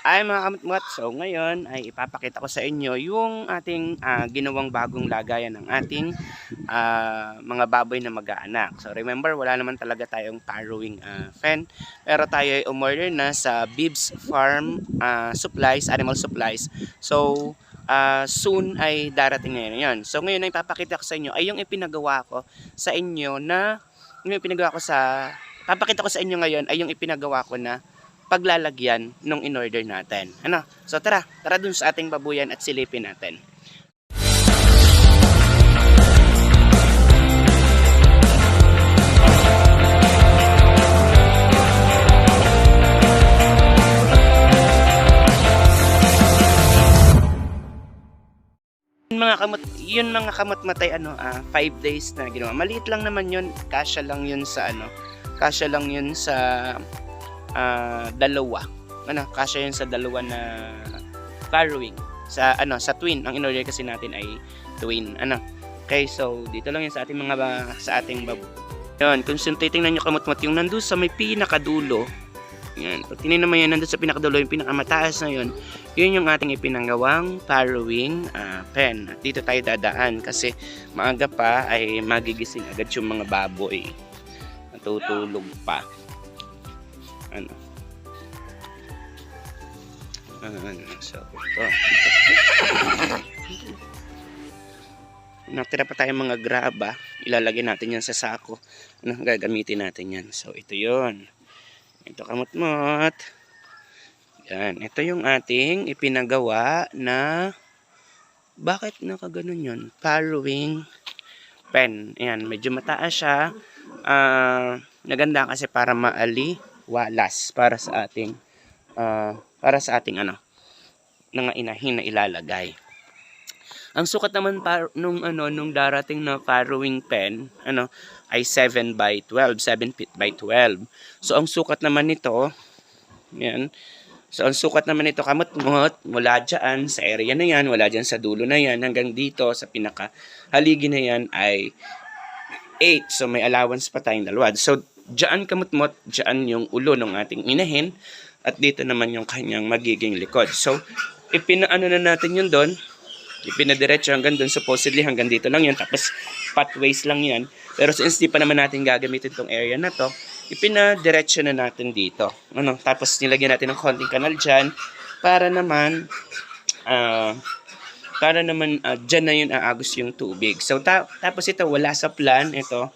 Ay mga kamutmut, so ngayon ay ipapakita ko sa inyo yung ating ah, ginawang bagong lagayan ng ating ah, mga baboy na mag-aanak. So remember, wala naman talaga tayong farrowing ah, fen, pero tayo ay umorder na sa Bibs Farm ah, Supplies, Animal Supplies. So ah, soon ay darating na yun. So ngayon ay ipapakita ko sa inyo ay yung ipinagawa ko sa inyo na yung ipinagawa ko sa papakita ko sa inyo ngayon ay yung ipinagawa ko na paglalagyan nung in-order natin. Ano? So tara, tara dun sa ating babuyan at silipin natin. Mga kamot, yun mga kamot matay ano, 5 days na ginawa. Maliit lang naman yun, kasya lang yun sa ano, kasya lang yun sa ah, dalawa. Ano, kasya yun sa dalawa na farrowing. Sa ano, sa twin. Ang in-order kasi natin ay twin. Ano? Okay, so dito lang yun sa ating mga sa ating bab. Yun, kung titingnan nyo kamot yung nandun sa may pinakadulo. Yan, pag tinignan mo yan nandun sa pinakadulo, yung pinakamataas na yun, yun yung ating ipinanggawang farrowing ah, pen. At dito tayo dadaan kasi maaga pa ay magigising agad yung mga baboy. Natutulog pa. Ano? Ano, so, ito. Natira pa tayong mga graba. Ilalagay natin yan sa sako. Ano, gagamitin natin yan. So, ito yon Ito kamot-mot. Yan. Ito yung ating ipinagawa na bakit nakaganon yun? Farrowing pen. Ayan, medyo mataas siya. Ah, naganda kasi para maali walas para sa ating ah, para sa ating ano mga inahin na ilalagay. Ang sukat naman nung ano nung darating na farrowing pen, ano ay 7 by 12, 7 feet by 12. So ang sukat naman nito, yan. So ang sukat naman nito kamot-mot mula diyan sa area na yan, wala diyan sa dulo na yan hanggang dito sa pinaka haligi na yan ay 8. So may allowance pa tayong dalawa. So diyan kamot-mot, diyan yung ulo ng ating inahin at dito naman yung kanyang magiging likod. So ipinaano na natin yun doon. Ipinadiretso hanggang doon supposedly hanggang dito lang yan tapos pathways lang yan pero since di pa naman natin gagamitin tong area na to ipinadiretso na natin dito. Ano tapos nilagyan natin ng konting kanal dyan para naman ah para naman ah, dyan na yun aagos yung tubig. So ta- tapos ito wala sa plan ito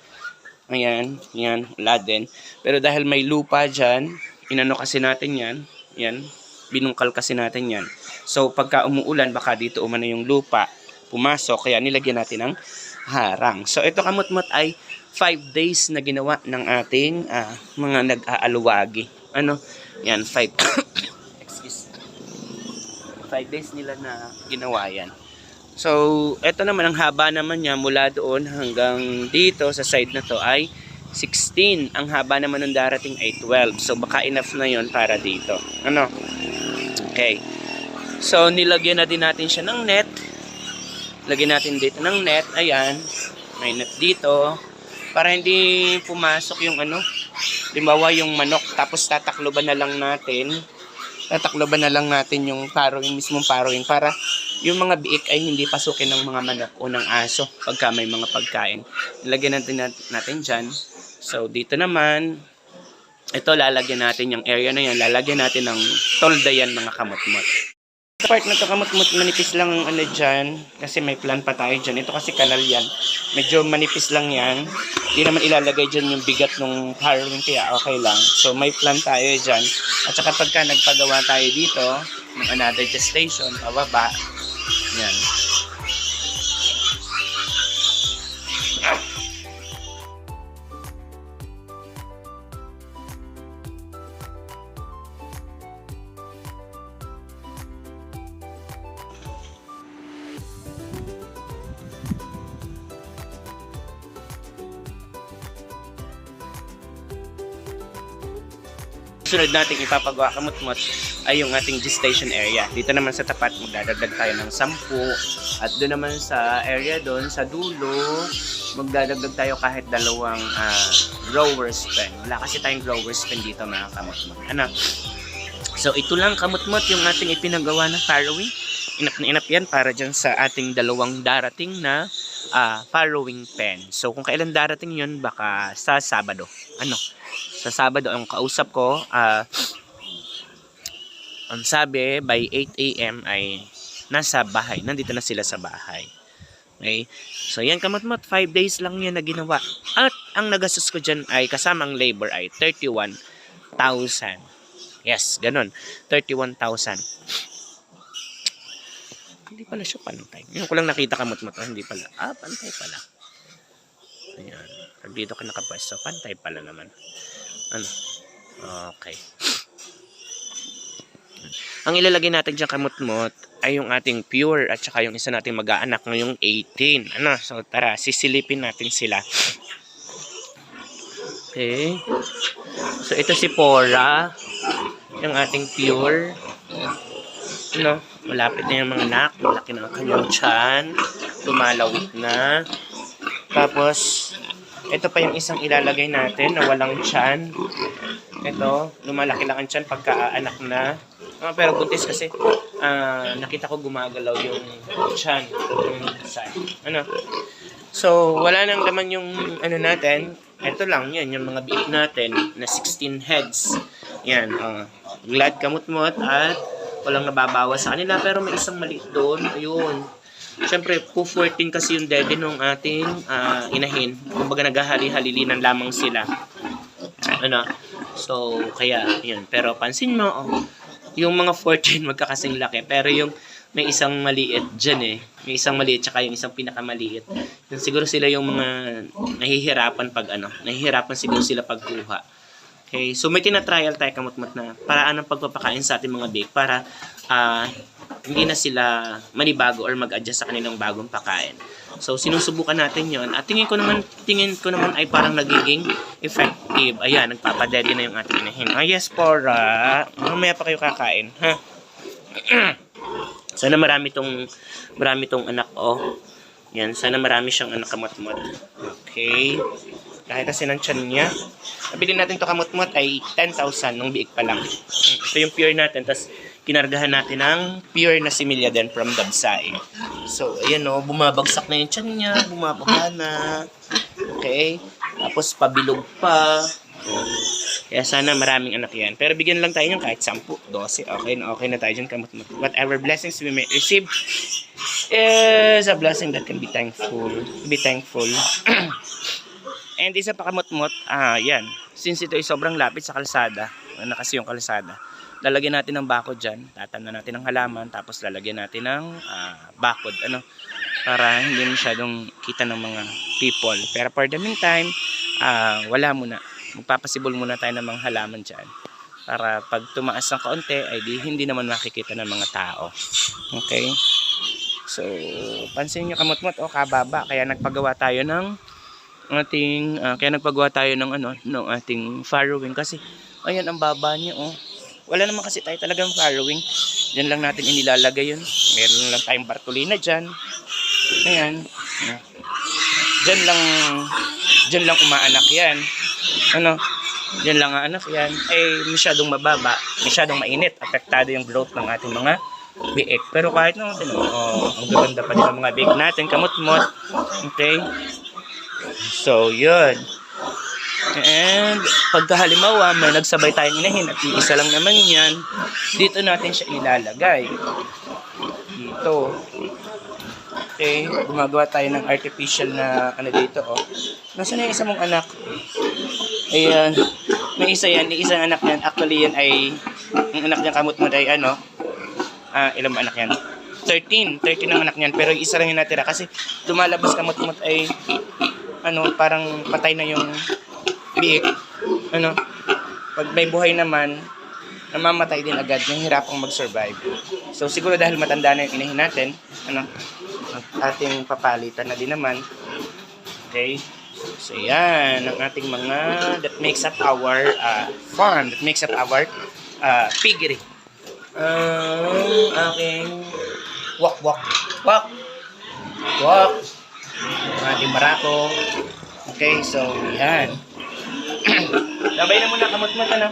ayan yan wala din pero dahil may lupa dyan inano kasi natin yan yan binungkal kasi natin yan So pagka umuulan baka dito umano yung lupa pumasok kaya nilagyan natin ng harang. So ito kamot-mot ay 5 days na ginawa ng ating ah, mga nag-aaluwagi. Ano? Yan 5 Excuse. 5 days nila na ginawa yan. So ito naman ang haba naman niya mula doon hanggang dito sa side na to ay 16. Ang haba naman ng darating ay 12. So baka enough na yon para dito. Ano? Okay. So, nilagyan na din natin siya ng net. Lagyan natin dito ng net. Ayan. May net dito. Para hindi pumasok yung ano. Limbawa yung manok. Tapos tatakloban na lang natin. Tatakloban na lang natin yung farrowing, mismong farrowing. Para yung mga biik ay hindi pasukin ng mga manok o ng aso pagka may mga pagkain. Nilagyan natin nat- natin dyan. So, dito naman, ito lalagyan natin yung area na yan. Lalagyan natin ng tolda yan mga kamot-mot. Sa part na to kamot-mot manipis lang ang ano dyan kasi may plan pa tayo dyan. Ito kasi kanal yan. Medyo manipis lang yan. Hindi naman ilalagay dyan yung bigat ng harrowing kaya okay lang. So may plan tayo dyan. At saka pagka nagpagawa tayo dito ng another gestation, pababa. 念 sunod nating ipapagawa kamot-mot ay yung ating gestation area. Dito naman sa tapat, magdadagdag tayo ng 10. At doon naman sa area doon, sa dulo, magdadagdag tayo kahit dalawang ah, growers pen. Wala kasi tayong growers pen dito mga kamot-mot. Ano? So ito lang kamutmot yung ating ipinagawa na farrowing. Inap na inap yan para dyan sa ating dalawang darating na ah, farrowing pen. So kung kailan darating yun, baka sa Sabado. Ano? Sa Sabado, ang kausap ko, ah, ang sabi, by 8 a.m. ay nasa bahay. Nandito na sila sa bahay. Okay? So yan kamutmot, 5 days lang yan na ginawa. At ang nagastos ko dyan ay kasamang labor ay 31,000. Yes, ganun. 31,000. Hindi pala siya pantay. Ngayon ko lang nakita kamot-mot. Ah, hindi pala. Ah, pantay pala. Ayan. Pag dito ka nakapwesto, pantay pala naman. Ano? Okay. Ang ilalagay natin dyan kamot-mot ay yung ating pure at saka yung isa nating mag-aanak ngayong 18. Ano? So tara, sisilipin natin sila. Okay. So ito si Pora. Yung ating pure. Ano? Malapit na yung mga anak. Malaki na ang kanyang tiyan. Lumalawit na. Tapos, ito pa yung isang ilalagay natin na walang tiyan. Ito, lumalaki lang ang tiyan pagka-anak na. Ah, pero buntis kasi ah, nakita ko gumagalaw yung tiyan. Yung side. Ano? So, wala nang laman yung ano natin. Ito lang, yan, yung mga biik natin na 16 heads. Yan, uh, glad kamot-mot at walang nababawas sa kanila pero may isang maliit doon. Ayun. Siyempre, 214 kasi yung dede nung ating ah, inahin. Kumbaga naghahali-halilinan lamang sila. Ano? So, kaya, yun. Pero pansin mo, oh, yung mga 14 magkakasing laki. Pero yung may isang maliit dyan eh. May isang maliit tsaka yung isang pinakamaliit. Yun, siguro sila yung mga nahihirapan pag ano. Nahihirapan siguro sila pagkuha. Okay, so may tina-trial tayo kamutmut na paraan ng pagpapakain sa ating mga bake para ah, hindi na sila manibago or mag-adjust sa kanilang bagong pakain. So sinusubukan natin 'yon. At tingin ko naman tingin ko naman ay parang nagiging effective. Ayan, nagpapadede na yung ating inahin. Ah, yes, Pora. Mamaya pa kayo kakain, ha? Sana marami tong marami tong anak oh. Yan, sana marami siyang anak kamutmut. Okay. Kahit kasi ng tiyan niya. Nabili natin to kamutmut ay 10,000 nung biik pa lang. Ito yung pure natin. Tapos kinargahan natin ng pure na similya din from Dabsai. So, ayan o, bumabagsak na yung tiyan niya. Bumababa na. Okay. Tapos pabilog pa. Kaya sana maraming anak yan. Pero bigyan lang tayo ng kahit 10, 12. Okay na okay na tayo dyan. Whatever blessings we may receive is a blessing that can be thankful. Be thankful. And isa pa kamot-mot, ah, yan. Since ito ay sobrang lapit sa kalsada, ano kasi yung kalsada, lalagyan natin ng bakod dyan, tatamnan natin ng halaman, tapos lalagyan natin ng ah, bakod, ano, para hindi masyadong kita ng mga people. Pero for the meantime, ah, wala muna. Magpapasibol muna tayo ng mga halaman dyan. Para pag tumaas ng kaunti, ay di, hindi naman makikita ng mga tao. Okay? So, pansin nyo kamot-mot, o kababa. Kaya nagpagawa tayo ng ating, ah, kaya nagpagawa tayo ng ano, ng ating farrowing. Kasi, ayan, ang baba niya, oh. Wala naman kasi tayo talagang farrowing. Diyan lang natin inilalagay yun. Meron lang tayong Bartolina dyan. Ayan. Diyan lang, diyan lang umaanak yan. Ano? Diyan lang ang anak yan. Eh, masyadong mababa, masyadong mainit. Apektado yung growth ng ating mga biik. Pero kahit naman, ano, oh, ang gaganda pa din ang mga biik natin, kamot-mot. Okay? So, yun. And, pagka halimbawa, may nagsabay tayong inahin at isa lang naman yan, dito natin siya ilalagay. Dito. Okay, gumagawa tayo ng artificial na ano dito, oh. Nasaan na yung isa mong anak? Ayan. May isa yan, yung isang anak niyan. Actually, yan ay, yung anak niya kamot mo ay ano, ah, ilang anak yan? 13. 13 ang anak niyan. Pero isa lang yung natira. Kasi lumalabas kamot-mot ay, ano, parang patay na yung biik. Ano, pag may buhay naman, namamatay din agad, nahihirapang mag-survive. So siguro dahil matanda na yung inahin natin, ano, ating papalitan na din naman. Okay? So yan, ang ating mga that makes up our uh, farm, that makes up our uh, piggery. Ang aking walk, walk, walk, walk. Ang ating barako. Okay, so yan. Labay na muna kamot mo ano.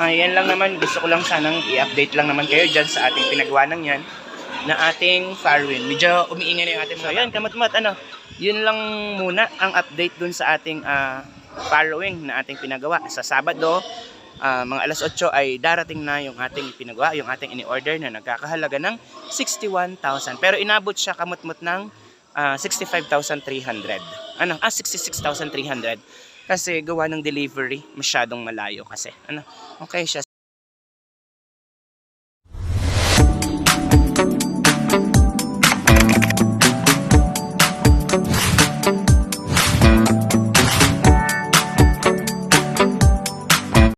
Ayan lang naman, gusto ko lang sanang i-update lang naman kayo dyan sa ating pinagawa ng yan na ating Farwin. Medyo umiingay na yung ating mga. So, yan, kamot ano. Yun lang muna ang update dun sa ating ah, Farrowing na ating pinagawa. Sa Sabado, ah, mga alas 8 ay darating na yung ating pinagawa, yung ating ini-order na nagkakahalaga ng 61,000. Pero inabot siya kamot-mot ng ah, 65,300. Ano? Ah, 66,300. Kasi gawa ng delivery, masyadong malayo kasi. Ano? Okay siya.